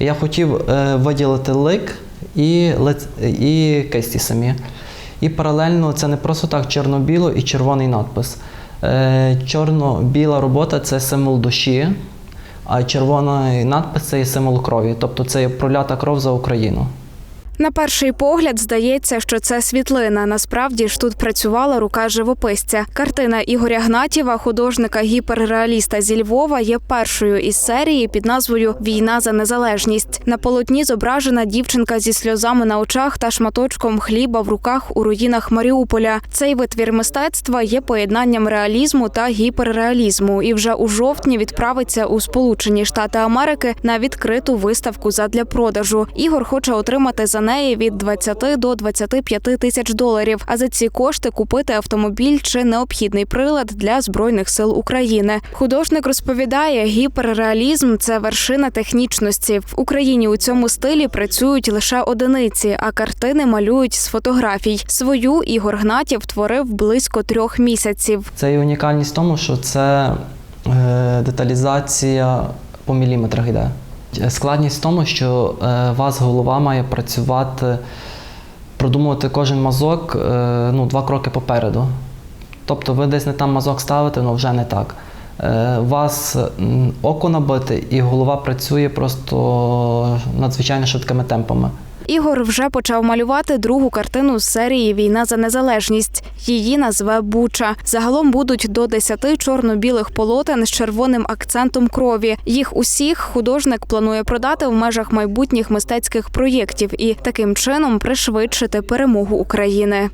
Я хотів е, виділити лик і, і кисті самі. І паралельно це не просто так чорно-біло і червоний надпис. Е, Чорно-біла робота це символ душі, а червоний надпис це є символ крові. Тобто це є пролята кров за Україну. На перший погляд здається, що це світлина. Насправді ж тут працювала рука живописця. Картина Ігоря Гнатєва, художника гіперреаліста зі Львова, є першою із серії під назвою Війна за незалежність. На полотні зображена дівчинка зі сльозами на очах та шматочком хліба в руках у руїнах Маріуполя. Цей витвір мистецтва є поєднанням реалізму та гіперреалізму, і вже у жовтні відправиться у Сполучені Штати Америки на відкриту виставку задля продажу. Ігор хоче отримати за неї від 20 до 25 тисяч доларів. А за ці кошти купити автомобіль чи необхідний прилад для збройних сил України. Художник розповідає, гіперреалізм це вершина технічності. В Україні у цьому стилі працюють лише одиниці, а картини малюють з фотографій. Свою Ігор Гнатів творив близько трьох місяців. Це є унікальність в тому, що це е, деталізація по міліметрах йде. Складність в тому, що е, вас голова має працювати, продумувати кожен мазок е, ну, два кроки попереду. Тобто ви десь не там мазок ставите, ну вже не так. Е, у вас око набите, і голова працює просто надзвичайно швидкими темпами. Ігор вже почав малювати другу картину з серії Війна за незалежність. Її назве Буча. Загалом будуть до 10 чорно-білих полотен з червоним акцентом крові. Їх усіх художник планує продати в межах майбутніх мистецьких проєктів і таким чином пришвидшити перемогу України.